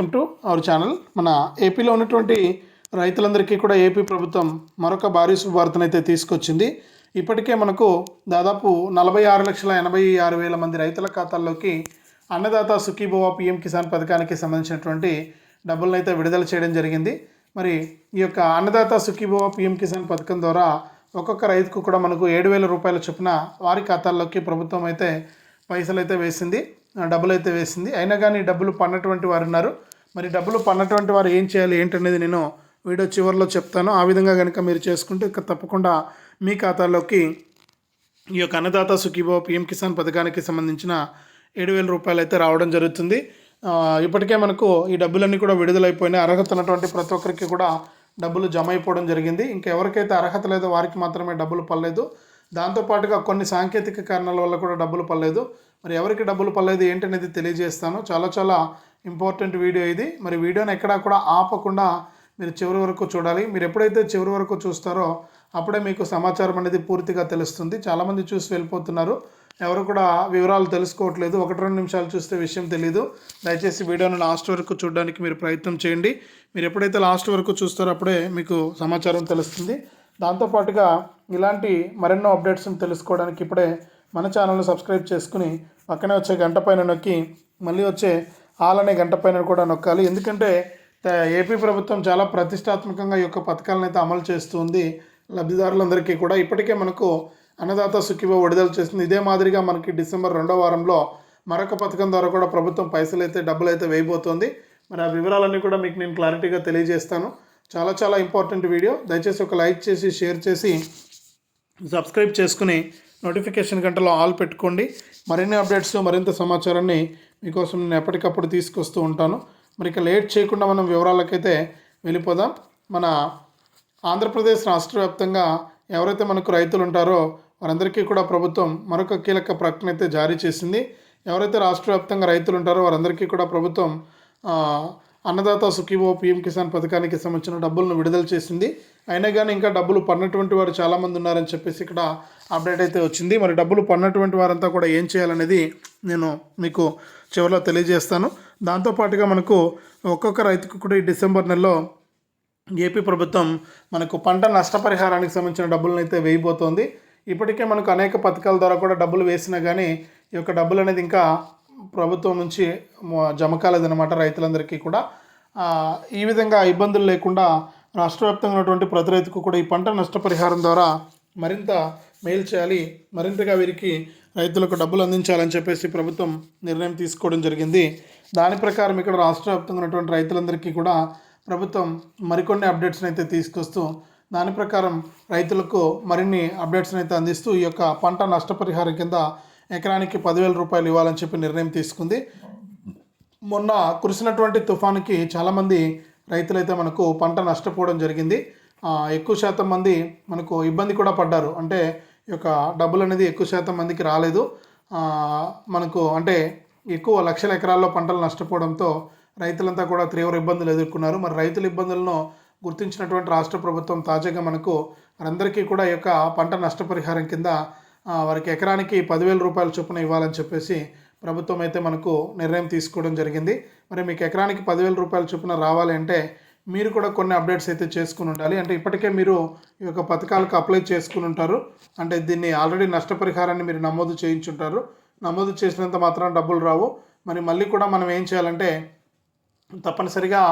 Welcome to our channel. మన ఏపీలో ఉన్నటువంటి రైతులందరికీ కూడా ఏపీ ప్రభుత్వం మరొక భారీ శుభవార్తను అయితే తీసుకొచ్చింది. ఇప్పటికే మనకు దాదాపు నలభై ఆరు లక్షల ఎనభై ఆరు వేల మంది రైతుల ఖాతాల్లోకి అన్నదాత సుఖీభవ పిఎం కిసాన్ పథకానికి సంబంధించినటువంటి డబ్బులను అయితే విడుదల చేయడం జరిగింది. మరి ఈ యొక్క అన్నదాత సుఖీభవ పిఎం కిసాన్ పథకం ద్వారా ఒక్కొక్క రైతుకు కూడా మనకు ఏడు వేల రూపాయల చొప్పున వారి ఖాతాల్లోకి ప్రభుత్వం అయితే పైసలు అయితే వేసింది. డబ్బులు అయితే వేసింది. అయినా కానీ డబ్బులు పన్నటువంటి వారు ఉన్నారు. మరి డబ్బులు పన్నటువంటి వారు ఏం చేయాలి ఏంటనేది నేను వీడియో చివరిలో చెప్తాను. ఆ విధంగా కనుక మీరు చేసుకుంటే తప్పకుండా మీ ఖాతాలోకి ఈ యొక్క అన్నదాత సుఖీభవ పిఎం కిసాన్ పథకానికి సంబంధించిన ఏడు వేల రూపాయలు అయితే రావడం జరుగుతుంది. ఇప్పటికే మనకు ఈ డబ్బులన్నీ కూడా విడుదలైపోయినాయి. అర్హత ఉన్నటువంటి ప్రతి ఒక్కరికి కూడా డబ్బులు జమ అయిపోవడం జరిగింది. ఇంకా ఎవరికైతే అర్హత లేదో వారికి మాత్రమే డబ్బులు పడలేదు. దాంతోపాటుగా కొన్ని సాంకేతిక కారణాల వల్ల కూడా డబ్బులు పడలేదు. మరి ఎవరికి డబ్బులు పడలేదు ఏంటనేది తెలియజేస్తాను. చాలా చాలా ఇంపార్టెంట్ వీడియో ఇది. మరి వీడియోని ఎక్కడా కూడా ఆపకుండా మీరు చివరి వరకు చూడాలి. మీరు ఎప్పుడైతే చివరి వరకు చూస్తారో అప్పుడే మీకు సమాచారం అనేది పూర్తిగా తెలుస్తుంది. చాలామంది చూసి వెళ్ళిపోతున్నారు. ఎవరు కూడా వివరాలు తెలుసుకోవట్లేదు. ఒకటి రెండు నిమిషాలు చూస్తే విషయం తెలియదు దయచేసి వీడియోను లాస్ట్ వరకు చూడడానికి మీరు ప్రయత్నం చేయండి. మీరు ఎప్పుడైతే లాస్ట్ వరకు చూస్తారో అప్పుడే మీకు సమాచారం తెలుస్తుంది. దాంతోపాటుగా ఇలాంటి మరెన్నో అప్డేట్స్ని తెలుసుకోవడానికి ఇప్పుడే మన ఛానల్ని సబ్స్క్రైబ్ చేసుకుని పక్కనే వచ్చే గంట పైన నొక్కి మళ్ళీ వచ్చే ఆల్ అనే గంట పైన కూడా నొక్కాలి. ఎందుకంటే ఏపీ ప్రభుత్వం చాలా ప్రతిష్టాత్మకంగా ఈ యొక్క పథకాలను అయితే అమలు చేస్తుంది. లబ్ధిదారులందరికీ కూడా ఇప్పటికే మనకు అన్నదాత సుఖీభ విడుదల చేస్తుంది ఇదే మాదిరిగా మనకి డిసెంబర్ రెండో వారంలో మరొక పథకం ద్వారా కూడా ప్రభుత్వం పైసలు అయితే డబ్బులు అయితే వేయబోతోంది. మరి ఆ వివరాలన్నీ కూడా మీకు నేను క్లారిటీగా తెలియజేస్తాను. చాలా చాలా ఇంపార్టెంట్ వీడియో దయచేసి ఒక లైక్ చేసి షేర్ చేసి సబ్స్క్రైబ్ చేసుకుని నోటిఫికేషన్ గంటలో ఆల్ పెట్టుకోండి. మరిన్ని అప్డేట్స్ మరింత సమాచారాన్ని మీకోసం నేను ఎప్పటికప్పుడు తీసుకొస్తూ ఉంటాను. మరి ఇక లేట్ చేయకుండా మనం వివరాలకైతే వెళ్ళిపోదాం. మన ఆంధ్రప్రదేశ్ రాష్ట్ర వ్యాప్తంగా ఎవరైతే మనకు రైతులు ఉంటారో వారందరికీ కూడా ప్రభుత్వం మరొక కీలక ప్రకటన అయితే జారీ చేసింది. ఎవరైతే రాష్ట్ర వ్యాప్తంగా రైతులు ఉంటారో వారందరికీ కూడా ప్రభుత్వం అన్నదాత సుఖీభో పిఎం కిసాన్ పథకానికి సంబంధించిన డబ్బులను విడుదల చేసింది. అయినా కానీ ఇంకా డబ్బులు పడినటువంటి వారు చాలామంది ఉన్నారని చెప్పేసి ఇక్కడ అప్డేట్ అయితే వచ్చింది. మరి డబ్బులు పడినటువంటి వారంతా కూడా ఏం చేయాలనేది నేను మీకు చివరిలో తెలియజేస్తాను. దాంతోపాటుగా మనకు ఒక్కొక్క రైతుకు కూడా ఈ డిసెంబర్ నెలలో ఏపీ ప్రభుత్వం మనకు పంట నష్టపరిహారానికి సంబంధించిన డబ్బులను అయితే వేయబోతోంది. ఇప్పటికే మనకు అనేక పథకాల ద్వారా కూడా డబ్బులు వేసినా కానీ ఈ యొక్క డబ్బులు అనేది ఇంకా ప్రభుత్వం నుంచి మ- జమ కాలేదన్నమాట రైతులందరికీ కూడా. ఈ విధంగా ఇబ్బందులు లేకుండా రాష్ట్ర వ్యాప్తంగా ఉన్నటువంటి ప్రతి రైతుకు కూడా ఈ పంట నష్టపరిహారం ద్వారా మరింత మేలు చేయాలి మరింతగా వీరికి రైతులకు డబ్బులు అందించాలని చెప్పేసి ప్రభుత్వం నిర్ణయం తీసుకోవడం జరిగింది. దాని ప్రకారం ఇక్కడ రాష్ట్ర వ్యాప్తంగా ఉన్నటువంటి రైతులందరికీ కూడా ప్రభుత్వం మరికొన్ని అప్డేట్స్ని అయితే తీసుకొస్తూ దాని ప్రకారం రైతులకు మరిన్ని అప్డేట్స్ని అయితే అందిస్తూ ఈ యొక్క పంట నష్టపరిహారం కింద ఎకరానికి పదివేల రూపాయలు ఇవ్వాలని చెప్పి నిర్ణయం తీసుకుంది. మొన్న కురిసినటువంటి తుఫానుకి చాలామంది రైతులైతే మనకు పంట నష్టపోవడం జరిగింది. ఎక్కువ శాతం మంది మనకు ఇబ్బంది కూడా పడ్డారు. అంటే ఈ యొక్క డబ్బులు అనేది ఎక్కువ శాతం మందికి రాలేదు. మనకు అంటే ఎక్కువ లక్షల ఎకరాల్లో పంటలు నష్టపోవడంతో రైతులంతా కూడా తీవ్ర ఇబ్బందులు ఎదుర్కొన్నారు. మరి రైతుల ఇబ్బందులను గుర్తించినటువంటి రాష్ట్ర ప్రభుత్వం తాజాగా మనకు అందరికీ కూడా ఈ యొక్క పంట నష్టపరిహారం కింద వారికి ఎకరానికి పదివేల రూపాయల చొప్పున ఇవ్వాలని చెప్పేసి ప్రభుత్వం అయితే మనకు నిర్ణయం తీసుకోవడం జరిగింది. మరి మీకు ఎకరానికి పదివేల రూపాయల చొప్పున రావాలి అంటే మీరు కూడా కొన్ని అప్డేట్స్ అయితే చేసుకుని ఉండాలి. అంటే ఇప్పటికే మీరు ఈ యొక్క పథకాలకు అప్లై చేసుకుని ఉంటారు. అంటే దీన్ని ఆల్రెడీ నష్టపరిహారాన్ని మీరు నమోదు చేయించుంటారు. నమోదు చేసినంత మాత్రం డబ్బులు రావు. మరి మళ్ళీ కూడా మనం ఏం చేయాలంటే తప్పనిసరిగా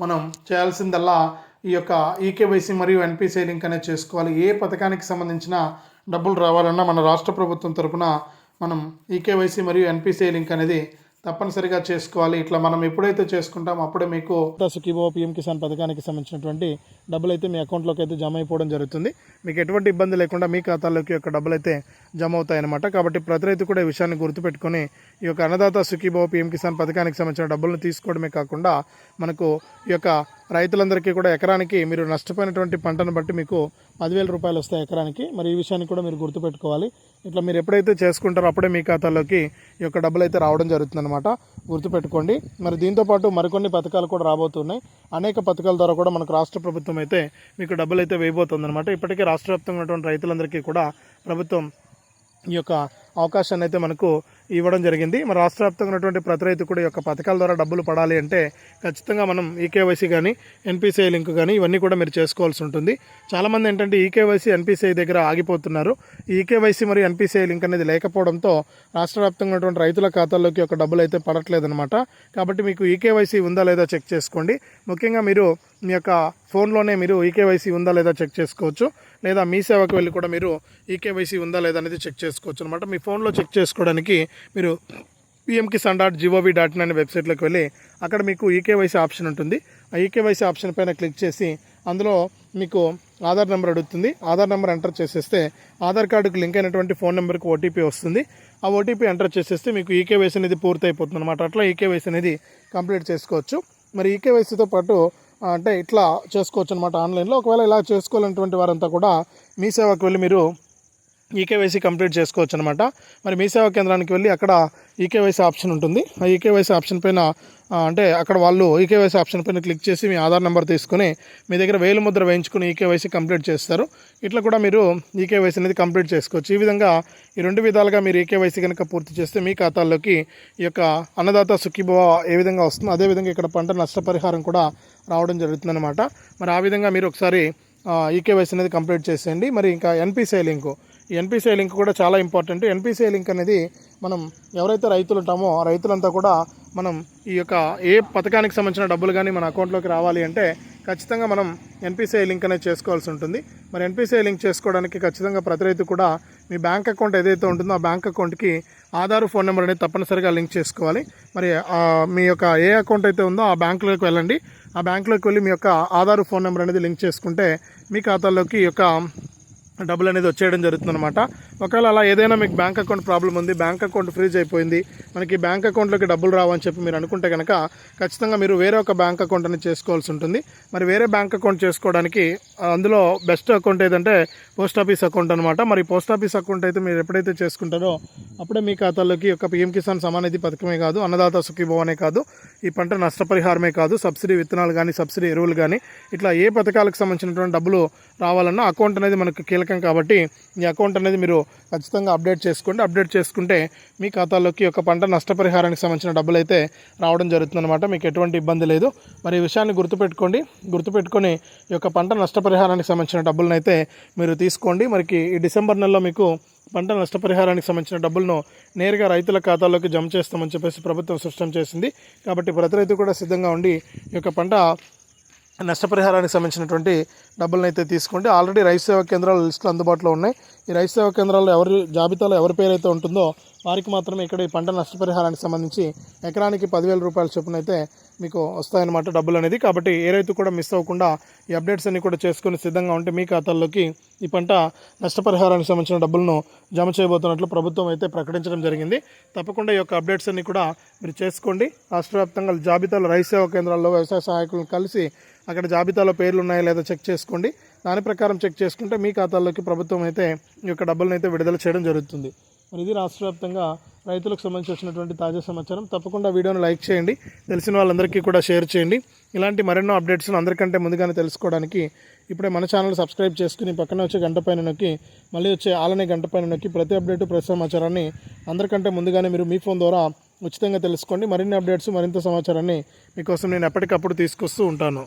మనం చేయాల్సిందల్లా ఈ యొక్క ఈకేవైసీ మరియు ఎన్పిసిఐ లింక్ అనేది చేసుకోవాలి. ఏ పథకానికి సంబంధించిన డబ్బులు రావాలన్నా మన రాష్ట్ర ప్రభుత్వం తరపున మనం ఈకేవైసీ మరియు ఎన్పిసిఐ లింక్ అనేది తప్పనిసరిగా చేసుకోవాలి. ఇట్లా మనం ఎప్పుడైతే చేసుకుంటామో అప్పుడే మీకు సుఖీభో పిఎం కిసాన్ పథకానికి సంబంధించినటువంటి డబ్బులు అయితే మీ అకౌంట్లోకి అయితే జమ అయిపోవడం జరుగుతుంది. మీకు ఎటువంటి ఇబ్బంది లేకుండా మీ ఖాతాలోకి యొక్క డబ్బులు అయితే జమ అవుతాయన్నమాట. కాబట్టి ప్రతి రైతు కూడా ఈ విషయాన్ని గుర్తుపెట్టుకొని ఈ యొక్క అన్నదాత సుఖీభావ పిఎం కిసాన్ పథకానికి సంబంధించిన డబ్బులను తీసుకోవడమే కాకుండా మనకు ఈ యొక్క రైతులందరికీ కూడా ఎకరానికి మీరు నష్టపోయినటువంటి పంటను బట్టి మీకు పదివేల రూపాయలు వస్తాయి ఎకరానికి. మరి ఈ విషయాన్ని కూడా మీరు గుర్తుపెట్టుకోవాలి. ఇట్లా మీరు ఎప్పుడైతే చేసుకుంటారో అప్పుడే మీ ఖాతాలోకి ఈ యొక్క డబ్బులు అయితే రావడం జరుగుతుందన్నమాట. గుర్తుపెట్టుకోండి. మరి దీంతో పాటు మరికొన్ని పథకాలు కూడా రాబోతున్నాయి. అనేక పథకాల ద్వారా కూడా మనకు రాష్ట్ర ప్రభుత్వం అయితే మీకు డబ్బులు అయితే వేయబోతుంది అనమాట ఇప్పటికే రాష్ట్ర వ్యాప్తంగా ఉన్నటువంటి రైతులందరికీ కూడా ప్రభుత్వం ఈ యొక్క అవకాశాన్ని అయితే మనకు ఇవ్వడం జరిగింది. మరి రాష్ట్ర వ్యాప్తంగా ఉన్నటువంటి ప్రతి రైతు కూడా ఈ యొక్క పథకాల ద్వారా డబ్బులు పడాలి అంటే ఖచ్చితంగా మనం ఈకేవైసీ కానీ ఎన్పిసిఐ లింక్ కానీ ఇవన్నీ కూడా మీరు చేసుకోవాల్సి ఉంటుంది. చాలామంది ఏంటంటే ఈకేవైసీ ఎన్పిసిఐ దగ్గర ఆగిపోతున్నారు. ఈ ఈకేవైసీ మరియు ఎన్పిసిఐ లింక్ అనేది లేకపోవడంతో రాష్ట్ర వ్యాప్తంగా ఉన్నటువంటి రైతుల ఖాతాల్లోకి ఒక డబ్బులు అయితే పడట్లేదన్నమాట. కాబట్టి మీకు ఈకేవైసీ ఉందా లేదా చెక్ చేసుకోండి. ముఖ్యంగా మీరు మీ యొక్క ఫోన్లోనే మీరు ఈకేవైసీ ఉందా లేదా చెక్ చేసుకోవచ్చు. లేదా మీ సేవకు వెళ్ళి కూడా మీరు ఈకేవైసీ ఉందా లేదా అనేది చెక్ చేసుకోవచ్చు అనమాట మీ ఫోన్లో చెక్ చేసుకోవడానికి మీరు PM Kisan dot G O V dot in అనే వెబ్సైట్లోకి వెళ్ళి అక్కడ మీకు ఈకేవైసీ ఆప్షన్ ఉంటుంది. ఆ ఈకేవైసీ ఆప్షన్ పైన క్లిక్ చేసి అందులో మీకు ఆధార్ నెంబర్ అడుగుతుంది. ఆధార్ నెంబర్ ఎంటర్ చేసేస్తే ఆధార్ కార్డుకు లింక్ అయినటువంటి ఫోన్ నెంబర్కి ఓటీపీ వస్తుంది. ఆ ఓటీపీ ఎంటర్ చేసేస్తే మీకు ఈకేవైసీ అనేది పూర్తి అయిపోతుంది అనమాట అట్లా ఈకేవైసీ అనేది కంప్లీట్ చేసుకోవచ్చు. మరి ఈకేవైసీతో పాటు అంటే ఇట్లా చేసుకోవచ్చు అనమాట ఆన్లైన్లో. ఒకవేళ ఇలా చేసుకోవాలన్నటువంటి వారంతా కూడా మీ సేవకు వెళ్ళి మీరు ఈకేవైసీ కంప్లీట్ చేసుకోవచ్చు అనమాట మరి మీ సేవా కేంద్రానికి వెళ్ళి అక్కడ ఈకేవైసీ ఆప్షన్ ఉంటుంది. ఆ ఈకేవైసీ ఆప్షన్ పైన అంటే అక్కడ వాళ్ళు ఈకేవైసీ ఆప్షన్ పైన క్లిక్ చేసి మీ ఆధార్ నెంబర్ తీసుకుని మీ దగ్గర వేలు ముద్ర వేయించుకుని ఈకేవైసీ కంప్లీట్ చేస్తారు. ఇట్లా కూడా మీరు ఈకేవైసీ అనేది కంప్లీట్ చేసుకోవచ్చు. ఈ విధంగా ఈ రెండు విధాలుగా మీరు ఈకేవైసీ కనుక పూర్తి చేస్తే మీ ఖాతాల్లోకి ఈ యొక్క అన్నదాత సుఖీభవ ఏ విధంగా వస్తుందో అదేవిధంగా ఇక్కడ పంట నష్టపరిహారం కూడా రావడం జరుగుతుందన్నమాట. మరి ఆ విధంగా మీరు ఒకసారి ఈకేవైసీ అనేది కంప్లీట్ చేసేయండి. మరి ఇంకా ఎన్పిసిఐ లింకు ఎన్పిసిఐ లింక్ కూడా చాలా ఇంపార్టెంట్. ఎన్పిసిఐ లింక్ అనేది మనం ఎవరైతే రైతులు ఉంటామో ఆ రైతులంతా కూడా మనం ఈ యొక్క ఏ పథకానికి సంబంధించిన డబ్బులు కానీ మన అకౌంట్లోకి రావాలి అంటే ఖచ్చితంగా మనం ఎన్పిసిఐ లింక్ అనేది చేసుకోవాల్సి ఉంటుంది. మరి ఎన్పిసిఐ లింక్ చేసుకోవడానికి ఖచ్చితంగా ప్రతి రైతు కూడా మీ బ్యాంక్ అకౌంట్ ఏదైతే ఉంటుందో ఆ బ్యాంక్ అకౌంట్కి ఆధార్ ఫోన్ నెంబర్ అనేది తప్పనిసరిగా లింక్ చేసుకోవాలి. మరి మీ యొక్క ఏ అకౌంట్ అయితే ఉందో ఆ బ్యాంకులోకి వెళ్ళండి. ఆ బ్యాంకులోకి వెళ్ళి మీ యొక్క ఆధార్ ఫోన్ నెంబర్ అనేది లింక్ చేసుకుంటే మీ ఖాతాలోకి ఈ యొక్క డబ్బులు అనేది వచ్చేయడం జరుగుతుందన్నమాట. ఒకవేళ అలా ఏదైనా మీకు బ్యాంక్ అకౌంట్ ప్రాబ్లం ఉంది బ్యాంక్ అకౌంట్ ఫ్రీజ్ అయిపోయింది మనకి బ్యాంక్ అకౌంట్లోకి డబ్బులు రావని చెప్పి మీరు అనుకుంటే కనుక ఖచ్చితంగా మీరు వేరే ఒక బ్యాంక్ అకౌంట్ అనేది చేసుకోవాల్సి ఉంటుంది. మరి వేరే బ్యాంక్ అకౌంట్ చేసుకోవడానికి అందులో బెస్ట్ అకౌంట్ ఏదంటే పోస్ట్ ఆఫీస్ అకౌంట్ అనమాట మరి పోస్ట్ ఆఫీస్ అకౌంట్ అయితే మీరు ఎప్పుడైతే చేసుకుంటారో అప్పుడే మీ ఖాతాలోకి ఒక పిఎం కిసాన్ సమానిధి పథకమే కాదు అన్నదాత సుఖీభవనే కాదు ఈ పంట నష్టపరిహారమే కాదు సబ్సిడీ విత్తనాలు కానీ సబ్సిడీ ఎరువులు కానీ ఇట్లా ఏ పథకాలకు సంబంధించినటువంటి డబ్బులు రావాలన్నా అకౌంట్ అనేది మనకు కీలకం కాబట్టి ఈ అకౌంట్ అనేది మీరు ఖచ్చితంగా అప్డేట్ చేసుకోండి. అప్డేట్ చేసుకుంటే మీ ఖాతాలోకి ఒక పంట నష్టపరిహారానికి సంబంధించిన డబ్బులు అయితే రావడం జరుగుతుందన్నమాట. మీకు ఎటువంటి ఇబ్బంది లేదు. మరి ఈ విషయాన్ని గుర్తుపెట్టుకోండి. గుర్తుపెట్టుకొని ఈ యొక్క పంట నష్టపరిహారానికి సంబంధించిన డబ్బులను అయితే మీరు తీసుకోండి. మరికి ఈ డిసెంబర్ నెలలో మీకు పంట నష్టపరిహారానికి సంబంధించిన డబ్బులను నేరుగా రైతుల ఖాతాలోకి జమ చేస్తామని చెప్పేసి ప్రభుత్వం స్పష్టం చేసింది. కాబట్టి ప్రతి రైతు కూడా సిద్ధంగా ఉండి ఈ యొక్క పంట నష్టపరిహారానికి సంబంధించినటువంటి డబ్బులను అయితే తీసుకోండి ఆల్రెడీ రైతు సేవా కేంద్రాల లిస్టులు అందుబాటులో ఉన్నాయి. ఈ రైతు సేవా కేంద్రాల్లో ఎవరి జాబితాలో ఎవరి పేరు అయితే ఉంటుందో వారికి మాత్రమే ఇక్కడ ఈ పంట నష్టపరిహారానికి సంబంధించి ఎకరానికి పదివేల రూపాయల చొప్పున అయితే మీకు వస్తాయన్నమాట డబ్బులు అనేది. కాబట్టి ఏ రైతు కూడా మిస్ అవ్వకుండా ఈ అప్డేట్స్ అన్ని కూడా చేసుకుని సిద్ధంగా ఉంటే మీ ఖాతాల్లోకి ఈ పంట నష్టపరిహారానికి సంబంధించిన డబ్బులను జమ చేయబోతున్నట్లు ప్రభుత్వం అయితే ప్రకటించడం జరిగింది. తప్పకుండా ఈ యొక్క అప్డేట్స్ అన్ని కూడా మీరు చేసుకోండి. రాష్ట్ర వ్యాప్తంగా జాబితాలో రైతు సేవా కేంద్రాల్లో వ్యవసాయ సహాయకులను కలిసి అక్కడ జాబితాలో పేర్లు ఉన్నాయా లేదా చెక్ చేసుకోండి. దాని ప్రకారం చెక్ చేసుకుంటే మీ ఖాతాల్లోకి ప్రభుత్వం అయితే ఈ యొక్క డబ్బులను అయితే విడుదల చేయడం జరుగుతుంది. మరి ఇది రాష్ట్ర వ్యాప్తంగా రైతులకు సంబంధించి వచ్చినటువంటి తాజా సమాచారం. తప్పకుండా వీడియోను లైక్ చేయండి. తెలిసిన వాళ్ళందరికీ కూడా షేర్ చేయండి. ఇలాంటి మరెన్నో అప్డేట్స్ను అందరికంటే ముందుగానే తెలుసుకోవడానికి ఇప్పుడే మన ఛానల్ సబ్స్క్రైబ్ చేసుకుని పక్కన వచ్చే గంట పైన నొక్కి మళ్ళీ వచ్చే ఆలనే గంట పైన నొక్కి ప్రతి అప్డేటు ప్రతి సమాచారాన్ని అందరికంటే ముందుగానే మీరు మీ ఫోన్ ద్వారా ఉచితంగా తెలుసుకోండి. మరిన్ని అప్డేట్స్ మరింత సమాచారాన్ని మీకోసం నేను ఎప్పటికప్పుడు తీసుకొస్తూ ఉంటాను.